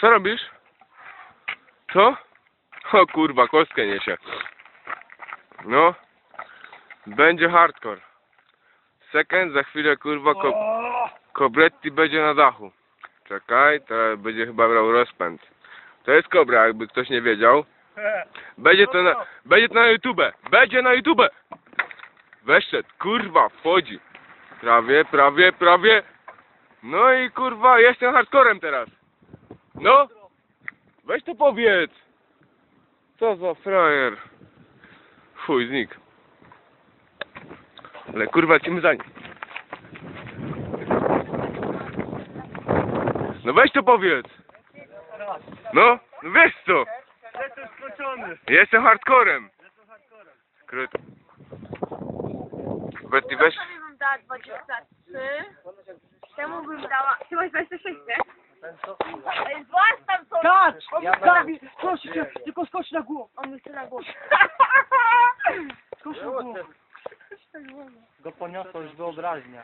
Co robisz? Co? O kurwa, kostkę niesie. No. Będzie hardcore. Second, za chwilę kurwa ko Kobretti będzie na dachu. Czekaj, teraz będzie chyba brał rozpęd. To jest kobra, jakby ktoś nie wiedział. Będzie to na, będzie to na YouTube. Będzie na YouTube. Weszedł, kurwa, wchodzi. Prawie, prawie, prawie. No i kurwa, jestem hardcorem teraz. No. Weź to powiedz. Co za frajer. Fuj, znik. Ale kurwa, lecimy za nim. No weź to powiedz. No, no wiesz co. Jestem skończony. Jestem hardcorem. Krótko. Betty, weź. Temu bym dała 23. Temu bym dała... Masz 26, nie? Co? Skacz! Gabi, proszę cię, tylko skocz na głowę. On mi chce na głowę. Skocz na głowę. Go poniosło już wyobraźnia.